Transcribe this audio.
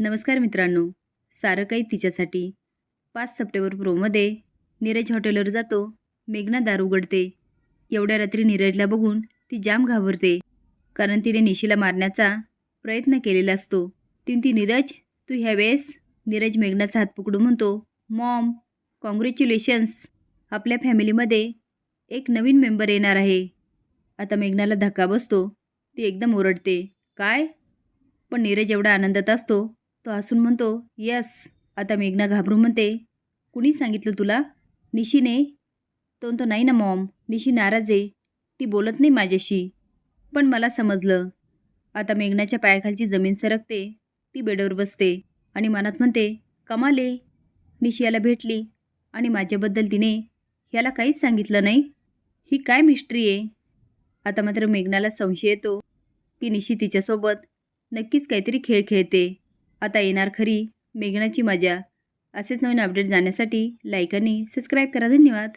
नमस्कार मित्रांनो. सारं काही तिच्यासाठी. पाच सप्टेंबर प्रोमध्ये नीरज हॉटेलवर जातो. मेघना दार उघडते. एवढ्या रात्री नीरजला बघून ती जाम घाबरते. कारण तिने निशीला मारण्याचा प्रयत्न केलेला असतो. तीन ती नीरज तू ह्या वेळेस नीरज मेघनाचा हात पकडून म्हणतो मॉम कॉंग्रॅच्युलेशन्स. आपल्या फॅमिलीमध्ये एक नवीन मेंबर येणार आहे. आता मेघनाला धक्का बसतो. ती एकदम ओरडते काय? पण नीरज एवढा आनंदात असतो तो हसून म्हणतो यस आता मेघना घाबरून म्हणते. कुणी सांगितलं तुला? निशीने? तो म्हणतो नाही ना मॉम. निशी नाराज आहे. ती बोलत नाही माझ्याशी. पण मला समजलं. आता मेघनाच्या पायाखालची जमीन सरकते. ती बेडवर बसते आणि मनात म्हणते कमाले निशी याला भेटली आणि माझ्याबद्दल तिने ह्याला काहीच सांगितलं नाही. ही काय मिस्ट्री आहे? आता मात्र मेघनाला संशय येतो की निशी तिच्यासोबत नक्कीच काहीतरी खेळ खेळते. आता येणार खरी मेघनाची मजा. असेच नवीन अपडेट जाण्यासाठी लाईक आणि सबस्क्राईब करा. धन्यवाद.